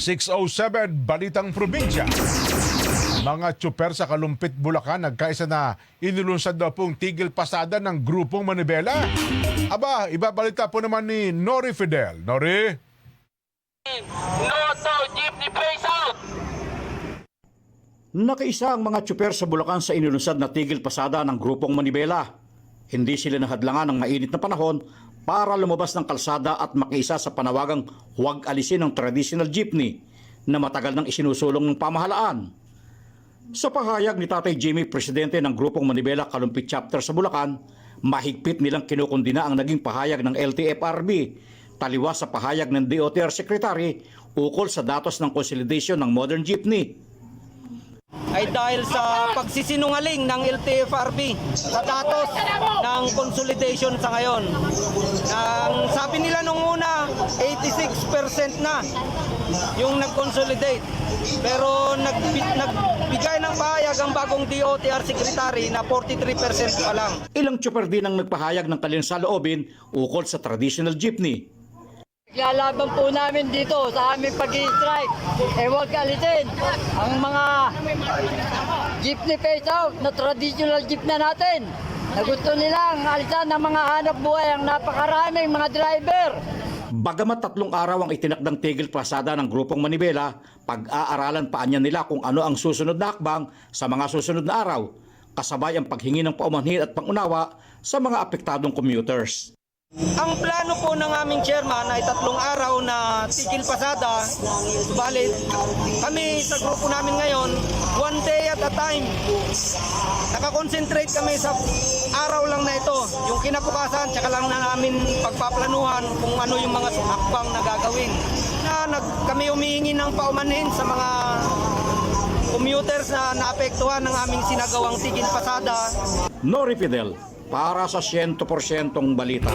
607 Balitang Probinsya. Mga tsuper sa Kalumpit, Bulacan nagkaisa na inilunsad daw pong tigil pasada ng grupong Manibela. Aba, ibabalita po naman ni Nori Fidel. Nori? No to jeepney face out! Nakaisa ang mga tsuper sa Bulacan sa inilunsad na tigil pasada ng grupong Manibela. Hindi sila nahadlangan ng mainit na panahon para lumabas ng kalsada at makiisa sa panawagang huwag alisin ang traditional jeepney na matagal nang isinusulong ng pamahalaan. Sa pahayag ni Tatay Jimmy, presidente ng grupong Manibela Kalumpit Chapter sa Bulacan, mahigpit nilang kinukundina ang naging pahayag ng LTFRB taliwas sa pahayag ng DOTR Secretary ukol sa datos ng consolidation ng modern jeepney. Ay dahil sa pagsisinungaling ng LTFRB sa datos ng consolidation sa ngayon. Ang sabi nila nung una, 86% na yung nag-consolidate. Pero nagbi- nagbigay ng pahayag ang bagong DOTR Secretary na 43% pa lang. Ilang tsuper din ang nagpahayag ng kanilang saloobin ukol sa traditional jeepney. Lalaban po namin dito sa aming pag-strike. Eh huwag alisin ang mga jeepney face out na traditional jeep na natin. Na gusto nilang alisan ng mga hanap buhay ang napakaraming mga driver. Bagamat tatlong araw ang itinakdang tigil pasada ng grupong Manibela, pag-aaralan pa anya nila kung ano ang susunod na hakbang sa mga susunod na araw, kasabay ang paghingi ng paumanhin at pangunawa sa mga apektadong commuters. Ang plano po ng aming chairman ay tatlong araw na tigil pasada. Subalit, kami sa grupo namin ngayon, one day at a time. Nakakonsentrate kami sa araw lang na ito. Yung kinabukasan, tsaka lang na namin pagpaplanuhan kung ano yung mga hakbang na gagawin. Na nag, kami humihingi ng paumanhin sa mga commuters na naapektuhan ng aming sinagawang tigil pasada Nori Fidel, para sa 100% balita.